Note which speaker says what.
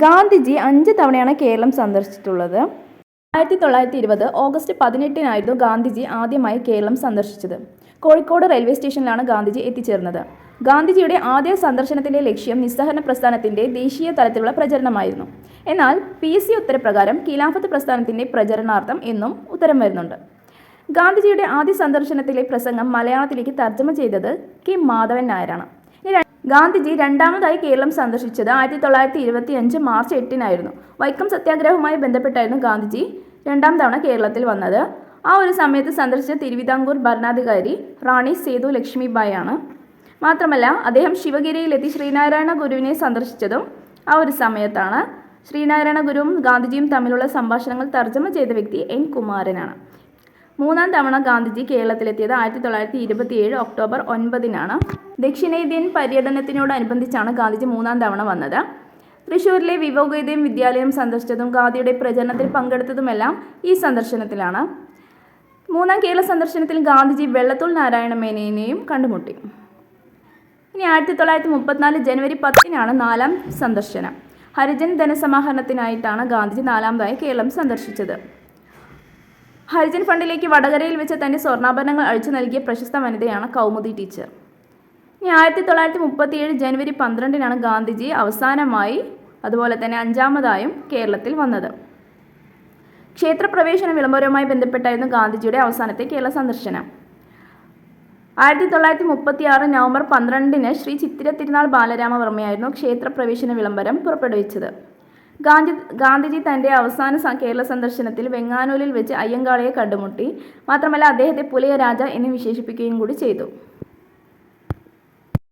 Speaker 1: ഗാന്ധിജി അഞ്ച് തവണയാണ് കേരളം സന്ദർശിച്ചിട്ടുള്ളത്. ആയിരത്തി തൊള്ളായിരത്തി ഇരുപത് ഓഗസ്റ്റ് പതിനെട്ടിനായിരുന്നു ഗാന്ധിജി ആദ്യമായി കേരളം സന്ദർശിച്ചത്. കോഴിക്കോട് റെയിൽവേ സ്റ്റേഷനിലാണ് ഗാന്ധിജി എത്തിച്ചേർന്നത്. ഗാന്ധിജിയുടെ ആദ്യ സന്ദർശനത്തിന്റെ ലക്ഷ്യം നിസ്സഹരണ പ്രസ്ഥാനത്തിന്റെ ദേശീയ തലത്തിലുള്ള പ്രചരണമായിരുന്നു. എന്നാൽ പി എസ് സി ഉത്തരപ്രകാരം ഖിലാഫത്ത് പ്രസ്ഥാനത്തിന്റെ പ്രചരണാർത്ഥം എന്നും ഉത്തരം വരുന്നുണ്ട്. ഗാന്ധിജിയുടെ ആദ്യ സന്ദർശനത്തിലെ പ്രസംഗം മലയാളത്തിലേക്ക് തർജമ ചെയ്തത് കെ. മാധവൻ നായരാണ്. ഗാന്ധിജി രണ്ടാമതായി കേരളം സന്ദർശിച്ചത് ആയിരത്തി തൊള്ളായിരത്തി ഇരുപത്തി അഞ്ച് മാർച്ച് എട്ടിനായിരുന്നു. വൈക്കം സത്യാഗ്രഹവുമായി ബന്ധപ്പെട്ടായിരുന്നു ഗാന്ധിജി രണ്ടാം തവണ കേരളത്തിൽ വന്നത്. ആ ഒരു സമയത്ത് സന്ദർശിച്ച തിരുവിതാംകൂർ ഭരണാധികാരി റാണി സേതു ലക്ഷ്മിബായി ആണ് മാത്രമല്ല അദ്ദേഹം ശിവഗിരിയിലെത്തി ശ്രീനാരായണ ഗുരുവിനെ സന്ദർശിച്ചതും ആ ഒരു സമയത്താണ്. ശ്രീനാരായണ ഗുരുവും ഗാന്ധിജിയും തമ്മിലുള്ള സംഭാഷണങ്ങൾ തർജമ ചെയ്ത വ്യക്തി എൻ. കുമാരനാണ്. മൂന്നാം തവണ ഗാന്ധിജി കേരളത്തിലെത്തിയത് ആയിരത്തി തൊള്ളായിരത്തി ഇരുപത്തിയേഴ് ഒക്ടോബർ ഒൻപതിനാണ്. ദക്ഷിണേന്ത്യൻ പര്യടനത്തിനോടനുബന്ധിച്ചാണ് ഗാന്ധിജി മൂന്നാം തവണ വന്നത്. തൃശ്ശൂരിലെ വിവേകോദയം വിദ്യാലയം സന്ദർശിച്ചതും ഗാന്ധിയുടെ പ്രചരണത്തിൽ പങ്കെടുത്തതുമെല്ലാം ഈ സന്ദർശനത്തിലാണ്. മൂന്നാം കേരള സന്ദർശനത്തിൽ ഗാന്ധിജി വെള്ളത്തൂൾ നാരായണ മേനോനെയും കണ്ടുമുട്ടി. ഇനി ആയിരത്തി തൊള്ളായിരത്തി മുപ്പത്തിനാല് ജനുവരി പത്തിനാണ് നാലാം സന്ദർശനം. ഹരിജൻ ധനസമാഹരണത്തിനായിട്ടാണ് ഗാന്ധിജി നാലാമതായി കേരളം സന്ദർശിച്ചത്. ഹരിജൻ ഫണ്ടിലേക്ക് വടകരയിൽ വെച്ച് തന്റെ സ്വർണാഭരണങ്ങൾ അഴിച്ചു നൽകിയ പ്രശസ്ത വനിതയാണ് കൗമുദി ടീച്ചർ. ഇനി ആയിരത്തി തൊള്ളായിരത്തി മുപ്പത്തിയേഴ് ജനുവരി പന്ത്രണ്ടിനാണ് ഗാന്ധിജി അവസാനമായി അതുപോലെ തന്നെ അഞ്ചാമതായും കേരളത്തിൽ വന്നത്. ക്ഷേത്രപ്രവേശന വിളംബരവുമായി ബന്ധപ്പെട്ടായിരുന്നു ഗാന്ധിജിയുടെ അവസാനത്തെ കേരള സന്ദർശനം. ആയിരത്തി തൊള്ളായിരത്തി മുപ്പത്തി ആറ് നവംബർ പന്ത്രണ്ടിന് ശ്രീ ചിത്തിര തിരുനാൾ ബാലരാമവർമ്മയായിരുന്നു ക്ഷേത്രപ്രവേശന വിളംബരം പുറപ്പെടുവിച്ചത്. ഗാന്ധി ഗാന്ധിജി തന്റെ അവസാന കേരള സന്ദർശനത്തിൽ വെങ്ങാനൂരിൽ വെച്ച് അയ്യങ്കാളിയെ കണ്ടുമുട്ടി. മാത്രമല്ല അദ്ദേഹത്തെ പുലിയ രാജ എന്ന് വിശേഷിപ്പിക്കുകയും കൂടി ചെയ്തു.